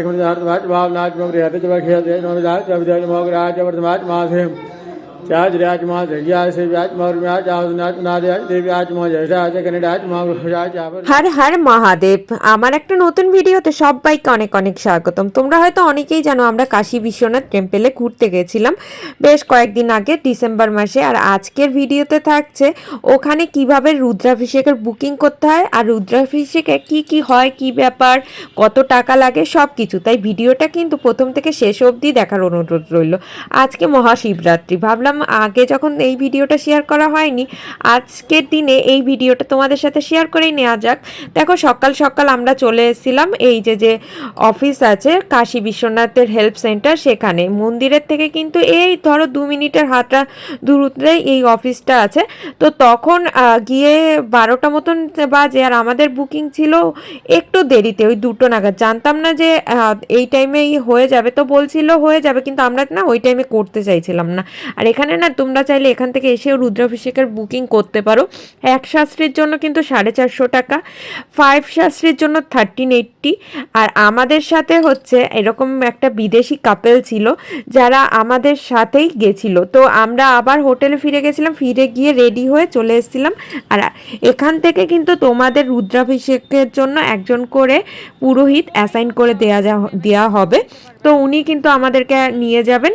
भावनात्म रिहत जब खेल दे হর হর মহাদেব আমার একটা নতুন ভিডিওতে সবাইকে অনেক অনেক স্বাগতম তোমরা হয়তো অনেকেই জানো আমরা কাশী বিশ্বনাথ টেম্পেলে ঘুরতে গেছিলাম বেশ কয়েকদিন আগে ডিসেম্বর মাসে আর আজকের ভিডিওতে থাকছে ওখানে কীভাবে রুদ্রাভিষেকের বুকিং করতে হয় আর রুদ্রাভিষেকে কি কি হয় কি ব্যাপার কত টাকা লাগে সব কিছু তাই ভিডিওটা কিন্তু প্রথম থেকে শেষ অবধি দেখার অনুরোধ রইল আজকে মহাশিবরাত্রি ভাবলাম আগে যখন এই ভিডিওটা শেয়ার করা হয়নি, আজকের দিনে এই ভিডিওটা তোমাদের সাথে শেয়ার করেই নেওয়া যাক। দেখো, সকাল সকাল আমরা চলে এসেছিলাম, এই যে যে অফিস আছে, কাশী বিশ্বনাথের হেল্প সেন্টার সেখানে। মন্দিরের থেকে কিন্তু এই ধরো দু মিনিটের হাঁটা দূরত্বে এই অফিসটা আছে। তো তখন গিয়ে বারোটা মতন বাজে আর আমাদের বুকিং ছিল একটু দেরিতে, ওই দুটো নাগাদ। জানতাম না যে এই টাইমেই হয়ে যাবে, তো বলছিল হয়ে যাবে, কিন্তু আমরা না ওই টাইমে করতে চাইছিলাম না। আর এখানে না, তোমরা চাইলে এখান থেকে এসেও রুদ্রাভিষেকের বুকিং করতে পারো। এক শাস্ত্রীর জন্য কিন্তু সাড়ে চারশো টাকা ফাইভ শাস্ত্রীর জন্য থার্টিন এইট্টি আর আমাদের সাথে হচ্ছে এরকম একটা বিদেশি কাপেল ছিল, যারা আমাদের সাথেই গেছিল। তো আমরা আবার হোটেলে ফিরে গেছিলাম, ফিরে গিয়ে রেডি হয়ে চলে এসেছিলাম। আর এখান থেকে কিন্তু তোমাদের রুদ্রাভিষেকের জন্য একজন করে পুরোহিত অ্যাসাইন করে দেয়া যা দেওয়া হবে। তো উনি কিন্তু আমাদেরকে নিয়ে যাবেন।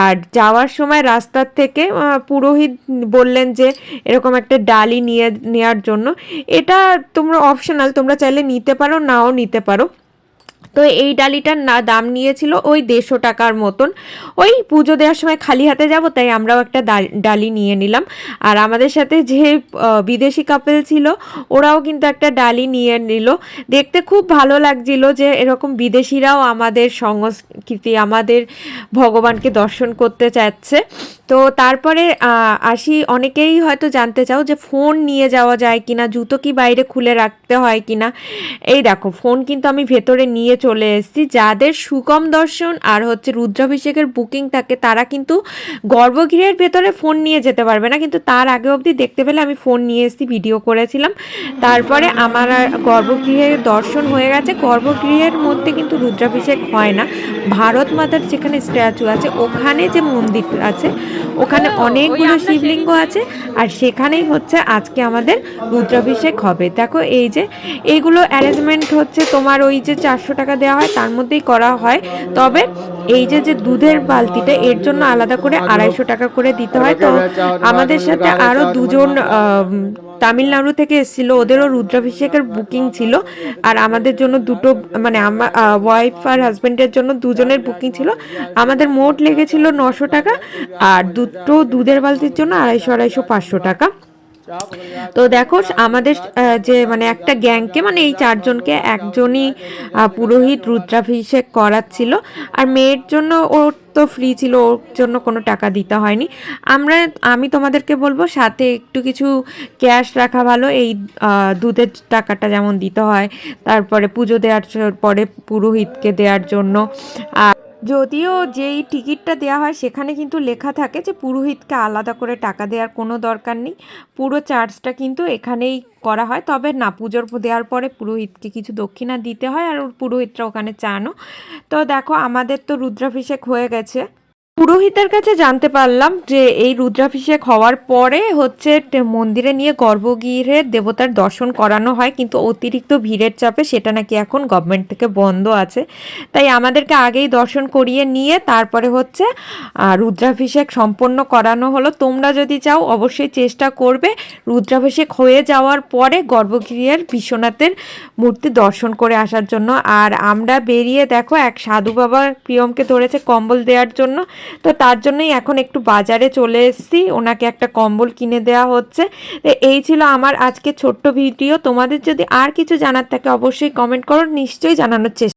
আর যাওয়ার সময় রাস্তার থেকে পুরোহিত বললেন যে এরকম একটা ডালি নিয়ে নেওয়ার জন্য। এটা তোমরা অপশনাল তোমরা চাইলে নিতে পারো, নাও নিতে পারো। তো এই ডালিটার না দাম নিয়েছিল ওই দেড়শো টাকার মতন। ওই পুজো দেওয়ার সময় খালি হাতে যাব, তাই আমরাও একটা ডাল- নিয়ে নিলাম। আর আমাদের সাথে যে বিদেশি কাপেল ছিল, ওরাও কিন্তু একটা ডালি নিয়ে নিল। দেখতে খুব ভালো লাগছিল যে, এরকম বিদেশিরাও আমাদের সংস্কৃতি, আমাদের ভগবানকে দর্শন করতে চাচ্ছে। তো তারপরে আসি, অনেকেই হয়তো জানতে চাও যে, ফোন নিয়ে যাওয়া যায় কিনা, জুতো কি বাইরে খুলে রাখতে হয় কিনা? এই দেখো, ফোন কিন্তু আমি ভেতরে নিয়ে চলে এসেছি। যাদের সুকম দর্শন আর হচ্ছে রুদ্রাভিষেকের বুকিং থাকে তারা কিন্তু গর্ভগৃহের ভেতরে ফোন নিয়ে যেতে পারবে না। কিন্তু তার আগে অবধি দেখতে পেলে আমি ফোন নিয়ে এসেছি ভিডিও করেছিলাম। তারপরে আমার আর গর্ভগৃহের দর্শন হয়ে গেছে। গর্ভগৃহের মধ্যে কিন্তু রুদ্রাভিষেক হয় না। ভারত মাতার যেখানে স্ট্যাচু আছে ওখানে যে মন্দির আছে ওখানে অনেকগুলো শিবলিঙ্গ আছে। আর সেখানেই হচ্ছে আজকে আমাদের রুদ্রাভিষেক হবে। দেখো এই যে এইগুলো অ্যারেঞ্জমেন্ট হচ্ছে তোমার ওই যে চারশো টাকা দেওয়া হয় তার মধ্যেই করা হয়। তবে এই যে যে দুধের বালতিটা এর জন্য আলাদা করে আড়াইশো টাকা করে দিতে হয়। তো আমাদের সাথে আরও দুজন তামিলনাড়ু থেকে এসেছিল। ওদেরও রুদ্রাভিষেকের বুকিং ছিল। আর আমাদের জন্য দুটো মানে আমার ওয়াইফ আর হাজবেন্ডের জন্য দুজনের বুকিং ছিল। আমাদের মোট লেগেছিল নশো টাকা। আর দুটো দুধের বালতির জন্য আড়াইশো আড়াইশো পাঁচশো টাকা। তো দেখো, আমাদের যে মানে একটা গ্যাংকে মানে এই চারজনকে একজনই পুরোহিত রুদ্রাভিষেক করাচ্ছিল, আর মেয়ের জন্য ওর তো ফ্রি ছিল, ওর জন্য কোনো টাকা দিতে হয়নি। আমরা, আমি তোমাদেরকে বলব, সাথে একটু কিছু ক্যাশ রাখা ভালো, এই দুধের টাকাটা যেমন দিতে হয়, তারপরে পুজো দেওয়ার পরে পুরোহিতকে দেওয়ার জন্য, আর যদিও যেই টিকিটটা দেওয়া হয়, সেখানে কিন্তু লেখা থাকে যে পুরোহিতকে আলাদা করে টাকা দেওয়ার কোনো দরকার নেই। পুরো চার্জটা কিন্তু এখানেই করা হয়। তবে না, পুজোর দেওয়ার পরে পুরোহিতকে কিছু দক্ষিণা দিতে হয় আর পুরোহিতরা ওখানে চানও। তো দেখো, আমাদের তো রুদ্রাভিষেক হয়ে গেছে। পুরোহিতের কাছে জানতে পারলাম যে এই রুদ্রাভিষেক হওয়ার পরে হচ্ছে মন্দিরে নিয়ে গর্ভগৃহে দেবতার দর্শন করানো হয়, কিন্তু অতিরিক্ত ভিড়ের চাপে সেটা নাকি এখন গভর্নমেন্ট থেকে বন্ধ আছে। তাই আমাদেরকে আগেই দর্শন করিয়ে নিয়ে তারপরে হচ্ছে রুদ্রাভিষেক সম্পন্ন করানো হলো। তোমরা যদি চাও অবশ্যই চেষ্টা করবে রুদ্রাভিষেক হয়ে যাওয়ার পরে গর্ভগৃহের বিশ্বনাথের মূর্তি দর্শন করে আসার জন্য। আর আমরা বেরিয়ে দেখো এক সাধু বাবা প্রিয়মকে ধরেছে কম্বল দেওয়ার জন্য। তো তার জন্যই এখন একটু বাজারে চলে এসেছি। ওনাকে একটা কম্বল কিনে দেওয়া হচ্ছে। তো এই ছিল আমার আজকে ছোট্ট ভিডিও। তোমাদের যদি আর কিছু জানার থাকে অবশ্যই কমেন্ট করো। নিশ্চয়ই জানানোর চেষ্টা